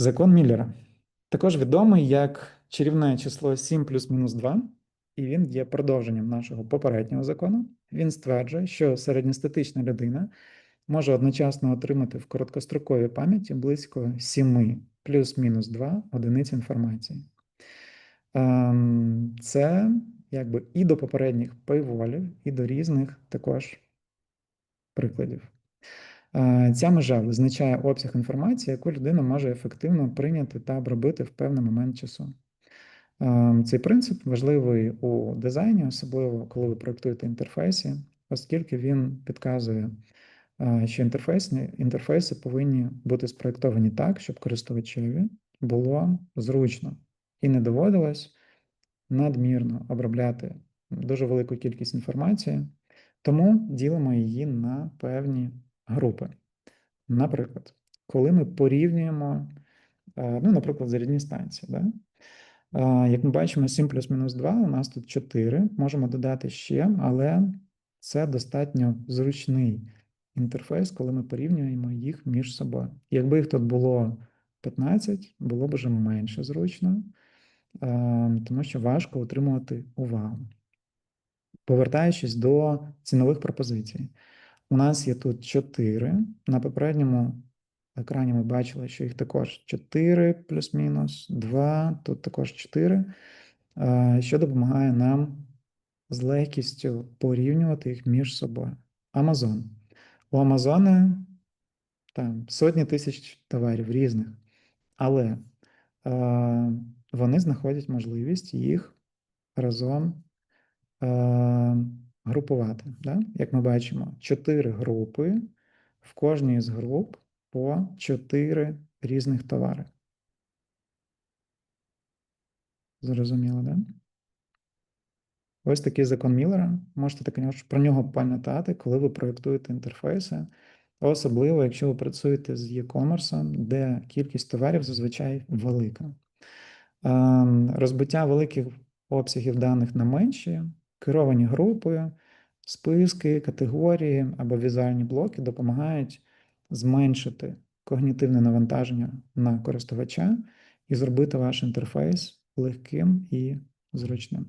Закон Міллера. Також відомий як чарівне число 7 плюс мінус 2, і він є продовженням нашого попереднього закону. Він стверджує, що середньостатична людина може одночасно отримати в короткостроковій пам'яті близько 7 плюс-мінус 2 одиниць інформації. Ем, Це якби і до попередніх пейволів, і до різних також прикладів. Е, Ця межа визначає обсяг інформації, яку людина може ефективно прийняти та обробити в певний момент часу. Е, Цей принцип важливий у дизайні, особливо коли ви проєктуєте інтерфейси, оскільки він підказує, е, що інтерфейси, інтерфейси повинні бути спроєктовані так, щоб користувачеві було зручно і не доводилось надмірно обробляти дуже велику кількість інформації, тому ділимо її на певні групи. Наприклад, коли ми порівнюємо, е, ну, наприклад, зарядні станції, да? Е, Як ми бачимо, 7 плюс мінус 2, у нас тут 4, можемо додати ще, але це достатньо зручний інтерфейс, коли ми порівнюємо їх між собою. Якби їх тут було 15, було б вже менше зручно, е, тому що важко утримувати увагу. Повертаючись до цінових пропозицій, у нас є тут 4. На попередньому екрані ми бачили, що їх також 4 плюс-мінус, 2, тут також 4, е, що допомагає нам з легкістю порівнювати їх між собою. Amazon. У Амазона там сотні тисяч товарів різних, але е, вони знаходять можливість їх разом е, групувати. Да? Як ми бачимо, 4 групи, в кожній з груп по 4 різних товари. Зрозуміло, да? Ось такий закон Міллера. Можете також про нього пам'ятати, коли ви проєктуєте інтерфейси, особливо, якщо ви працюєте з e-commerce, де кількість товарів зазвичай велика. Ем, Розбиття великих обсягів даних на менші, керовані групи, списки, категорії або візуальні блоки допомагають зменшити когнітивне навантаження на користувача і зробити ваш інтерфейс легким і зручним.